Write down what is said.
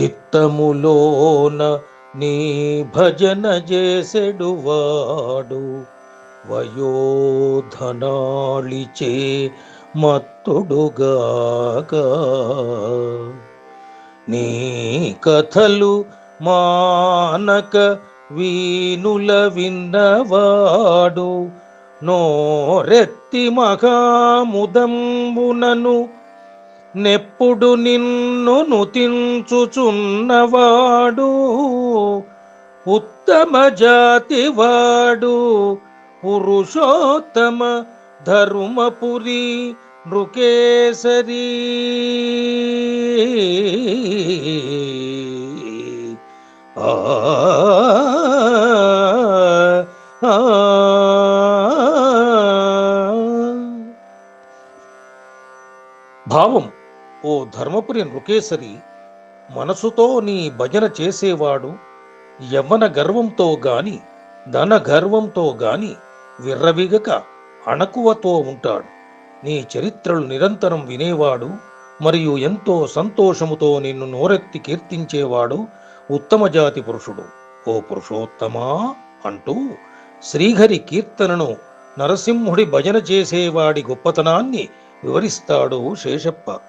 చిత్తములోన నీ భజన చేసెడువాడు. వయోధనాళిచే మత్తుడుగాక. నీ కథలు మానక వీనుల విన్నవాడు. నోరెత్తి మహాముదంబునను నెప్పుడు నిన్ను నుతించుచున్నవాడు ఉత్తమ జాతివాడు పురుషోత్తమ ధర్మపురి నృకేసరి. ఆ ఆ, భావం ఓ ధర్మపురి నృకేసరి మనసుతో నీ భజన చేసేవాడు యవ్వన గర్వంతో గాని ధన గర్వంతో గాని విర్రవిగక అణకువతో ఉంటాడు. నీ చరిత్రలు నిరంతరం వినేవాడు మరియు ఎంతో సంతోషముతో నిన్ను నోరెత్తి కీర్తించేవాడు ఉత్తమ జాతి పురుషుడు. ఓ పురుషోత్తమా అంటూ శ్రీహరి కీర్తనను నరసింహుడి భజన చేసేవాడి గొప్పతనాన్ని వివరిస్తాడు శేషప్ప.